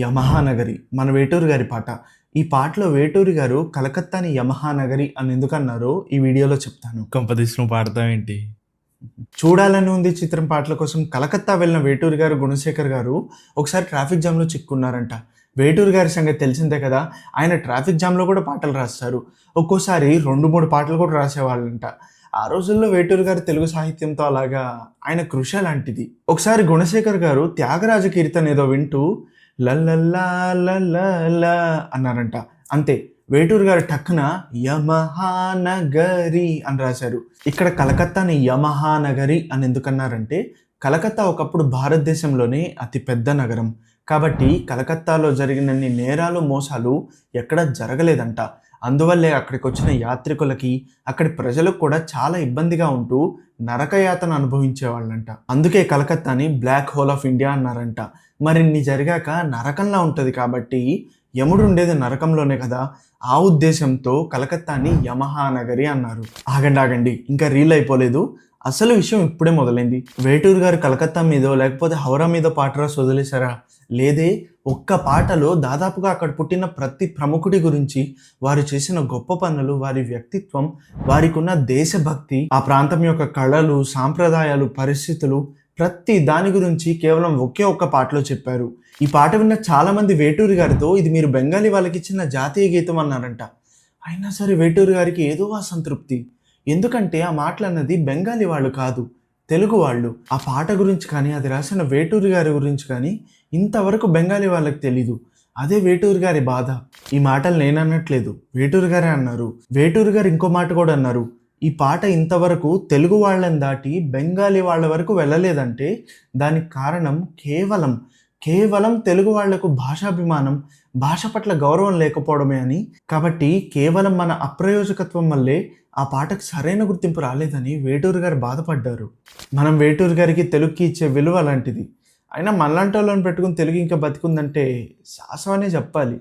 యమహానగరి మన వేటూరు గారి పాట. ఈ పాటలో వేటూరి గారు కలకత్తాని యమహానగరి అని ఎందుకన్నారో ఈ వీడియోలో చెప్తాను. కొంపదీసి నువ్వు పాడతావేంటి చూడాలని ఉంది చిత్రం పాటల కోసం కలకత్తా వెళ్ళిన వేటూరి గారు గుణశేఖర్ గారు ఒకసారి ట్రాఫిక్ జామ్లో చిక్కున్నారంట. వేటూరి గారి సంగతి తెలిసిందే కదా? ఆయన ట్రాఫిక్ జామ్లో కూడా పాటలు రాస్తారు. ఒక్కోసారి రెండు మూడు పాటలు కూడా రాసేవాళ్ళంట. ఆ రోజుల్లో వేటూరు గారు తెలుగు సాహిత్యంతో అలాగా ఆయన కృషి అలాంటిది ఒకసారి గుణశేఖర్ గారు త్యాగరాజ కీర్తన ఏదో వింటూ లల్లల్లా లల్లల్లా అన్నారంట. అంతే వేటూరు గారు టక్కున యమహానగరి అని రాశారు. ఇక్కడ కలకత్తాని యమహానగరి అని ఎందుకన్నారంటే కలకత్తా ఒకప్పుడు భారతదేశంలోనే అతి పెద్ద నగరం. కాబట్టి కలకత్తాలో జరిగినన్ని నేరాలు మోసాలు ఎక్కడ జరగలేదంట. అందువల్లే అక్కడికి వచ్చిన యాత్రికులకి అక్కడి ప్రజలకు కూడా చాలా ఇబ్బందిగా ఉంటూ నరకయాతన అనుభవించేవాళ్ళంట. అందుకే కలకత్తాని బ్లాక్ హోల్ ఆఫ్ ఇండియా అన్నారంట. మరిన్ని జరిగాక నరకంలా ఉంటుంది కాబట్టి యముడు ఉండేది నరకంలోనే కదా ఆ ఉద్దేశంతో కలకత్తాని యమహానగరి అన్నారు. ఆగండి ఆగండి ఇంకా రీల్ అయిపోలేదు. అసలు విషయం ఇప్పుడే మొదలైంది. వేటూరు గారు కలకత్తా మీదో లేకపోతే హౌరా మీద పాట రాసి వదిలేశారా? లేదే ఒక్క పాటలో దాదాపుగా అక్కడ పుట్టిన ప్రతి ప్రముఖుడి గురించి వారు చేసిన గొప్ప పనులు వారి వ్యక్తిత్వం వారికి ఉన్న దేశభక్తి ఆ ప్రాంతం యొక్క కళలు సాంప్రదాయాలు పరిస్థితులు ప్రతి దాని గురించి కేవలం ఒకే ఒక్క పాటలో చెప్పారు. ఈ పాట విన్న చాలామంది వేటూరు వేటూరి గారితో ఇది మీరు బెంగాలీ వాళ్ళకి ఇచ్చిన జాతీయ గీతం అన్నారంట. అయినా సరే వేటూరు గారికి ఏదో అసంతృప్తి ఎందుకంటే ఆ మాటలన్నది బెంగాలీ వాళ్ళు కాదు తెలుగు వాళ్ళు. ఆ పాట గురించి కానీ అది రాసిన వేటూరి గారి గురించి కానీ ఇంతవరకు బెంగాలీ వాళ్ళకి తెలీదు. అదే వేటూరు గారి బాధ. ఈ మాటలు నేను అన్నట్లేదు వేటూరు గారే అన్నారు. వేటూరు గారు ఇంకో మాట కూడా అన్నారు. ఈ పాట ఇంతవరకు తెలుగు వాళ్ళని దాటి బెంగాలీ వాళ్ళ వరకు వెళ్ళలేదంటే దానికి కారణం కేవలం కేవలం తెలుగు వాళ్ళకు భాషాభిమానం భాష పట్ల గౌరవం లేకపోవడమే అని. కాబట్టి కేవలం మన అప్రయోజకత్వం వల్లే ఆ పాటకు సరైన గుర్తింపు రాలేదని వేటూరు గారు బాధపడ్డారు. మనం వేటూరు గారికి తెలుగుకి ఇచ్చే విలువ అలాంటిది. అయినా మనలాంటి వాళ్ళని పెట్టుకుని తెలుగు ఇంకా బతికుందంటే శాసమనే చెప్పాలి.